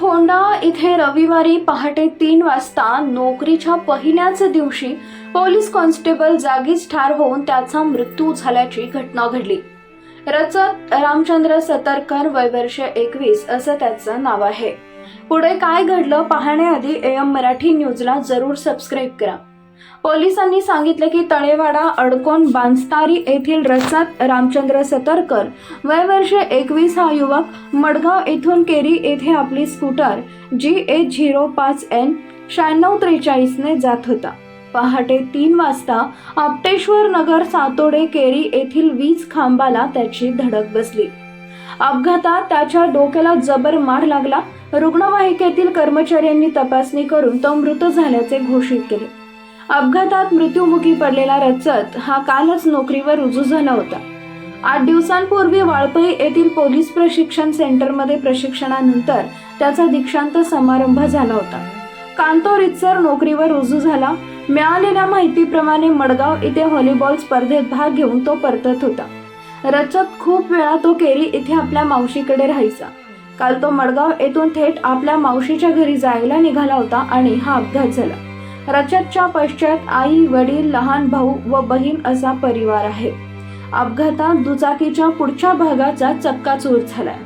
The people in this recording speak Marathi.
फोंडा इथे रविवारी पहाटे तीन वाजता नोकरीच्या पहिल्याच दिवशी पोलीस कॉन्स्टेबल जागीच ठार होऊन त्याचा मृत्यू झाल्याची घटना घडली. रचत रामचंद्र सतरकर वय वर्ष एकवीस असं त्याचं नाव आहे. पुढे काय घडलं पाहण्याआधी एम मराठी न्यूजला जरूर सबस्क्राईब करा. पोलिसांनी सांगितले की तळेवाडा अडकोण बांस्तारी येथील रसात रामचंद्र सतरकर वय वर्ष एकवीस हा युवक मडगाव येथून केरी येथे आपली स्कूटर जी एच झिरो पाच एन शहाण्णव त्रेचाळीसने जात होता. पहाटे तीन वाजता आपटेश्वर नगर सातोडे केरी येथील वीज खांबाला त्याची धडक बसली. अपघातात त्याच्या डोक्याला जबर मार लागला. रुग्णवाहिकेतील कर्मचाऱ्यांनी तपासणी करून तो मृत झाल्याचे घोषित केले. अपघातात मृत्युमुखी पडलेला रचत हा कालच नोकरीवर रुजू झाला होता. आठ दिवसांपूर्वी वाळपई येथील पोलीस प्रशिक्षण सेंटरमध्ये प्रशिक्षणानंतर त्याचा दीक्षांत समारंभ झाला होता. कांतो रितसर नोकरीवर रुजू झाला मिळालेल्या माहितीप्रमाणे मडगाव इथे व्हॉलीबॉल स्पर्धेत भाग घेऊन तो परतत होता. रचत खूप वेळा तो केरी इथे आपल्या मावशीकडे राहायचा. काल तो मडगाव येथून थेट आपल्या मावशीच्या घरी जायला निघाला होता आणि हा अपघात झाला. रचतच्या पश्चात आई वडील लहान भाऊ व बहीण असा परिवार आहे. अपघातात दुचाकीच्या पुढच्या भागाचा चक्काचूर झालाय.